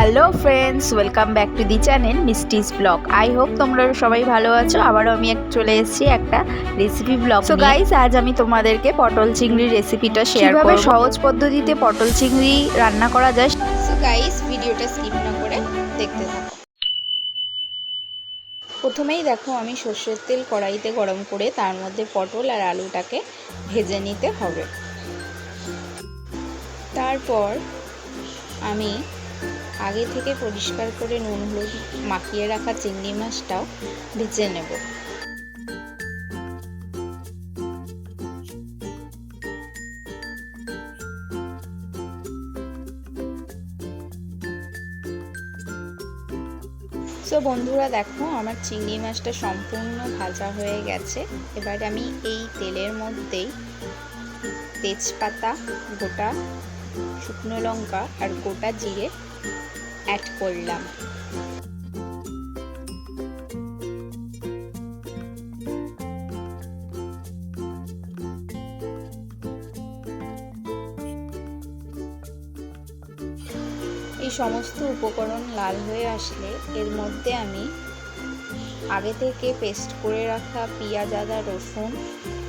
Hello friends welcome back to the channel Misti's blog I hope তোমরা সবাই ভালো আছো। আবারও আমি এক চলে এসেছি একটা রেসিপি ব্লগ সো গাইস আজ আমি তোমাদেরকে পটল চিংড়ির রেসিপিটা শেয়ার করব। সহজ পদ্ধতিতে পটল চিংড়ি রান্না করা যায় সো গাইস ভিডিওটা স্কিপ না করে দেখতে থাকো। প্রথমেই দেখো আমি সর্ষের তেল কড়াইতে গরম করে তার মধ্যে পটল আর আলুটাকে ভেজে নিতে হবে। তারপর আমি আগে থেকে পরিষ্কার করে নুন, হলুদ মাখিয়ে রাখা চিংড়ি মাছটাও ভেজে নেব। সো বন্ধুরা, দেখো, আমার চিংড়ি মাছটা সম্পূর্ণ ভাজা হয়ে গেছে। এবার আমি এই তেলের মধ্যেই তেজপাতা, গোটা শুকনো লঙ্কা আর গোটা জিরে অ্যাড করলাম। এই সমস্ত উপকরণ লাল হয়ে আসলে এর মধ্যে আমি আগে থেকে পেস্ট করে রাখা পেঁয়াজ, আদা, রসুন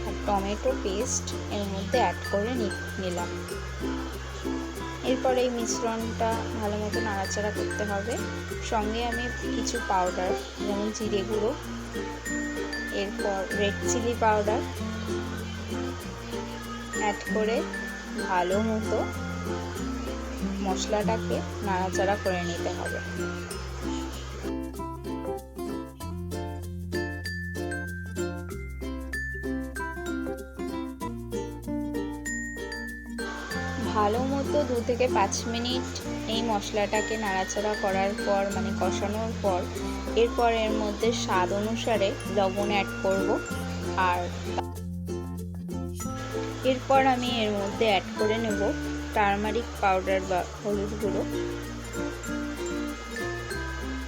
আর টমেটো পেস্ট এর মধ্যে অ্যাড করে নিলাম। এরপর এই মিশ্রণটা ভালো মতো নাড়াচাড়া করতে হবে। সঙ্গে আমি কিছু পাউডার যেমন জিরে গুঁড়ো, এরপর রেড চিলি পাউডার অ্যাড করে ভালো মতো মশলাটাকে নাড়াচাড়া করে নিতে হবে। ভালো মতো দু থেকে পাঁচ মিনিট এই মশলাটাকে নাড়াচাড়া করার পর মানে কষানোর পর, এরপর এর মধ্যে স্বাদ অনুসারে লবণ অ্যাড করব। আর এরপর আমি এর মধ্যে অ্যাড করে নেব টারমারিক পাউডার বা হলুদ গুঁড়ো।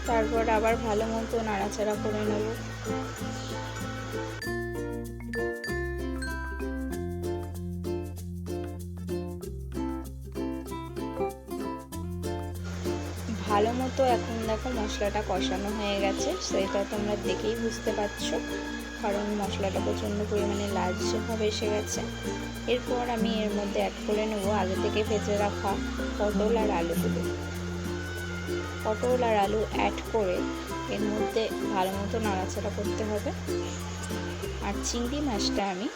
তারপর আবার ভালো মতো নাড়াচাড়া করে নেব। ভালো মতো এখন দেখো মশলাটা কষানো হয়ে গেছে, সেটা তোমরা দেখেই বুঝতে পারছ, কারণ মশলাটা প্রচণ্ড পরিমাণে লালচেভাবে এসে গেছে। এরপর আমি এর মধ্যে অ্যাড করে নেব আগে থেকে ভেজে রাখা পটল আর আলুগুলো। পটল আর আলু অ্যাড করে এর মধ্যে ভালো মতো নাড়াচাড়া করতে হবে। আর চিংড়ি মাছটা আমি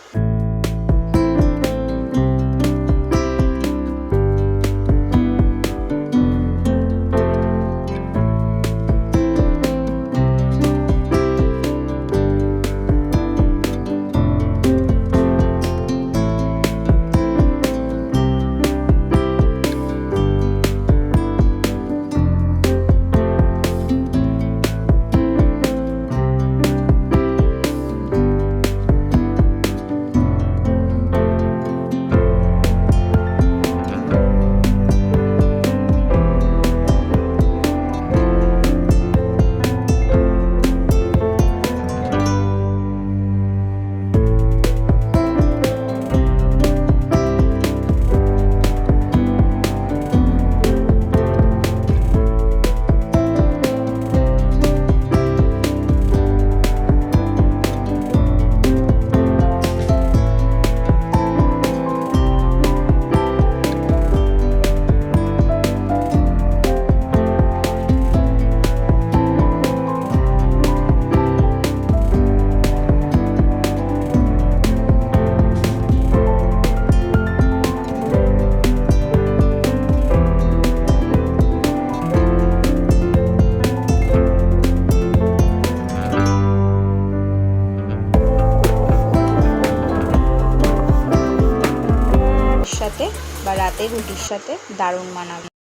সাথে বা রাতে রুটির সাথে দারুণ মানাবে।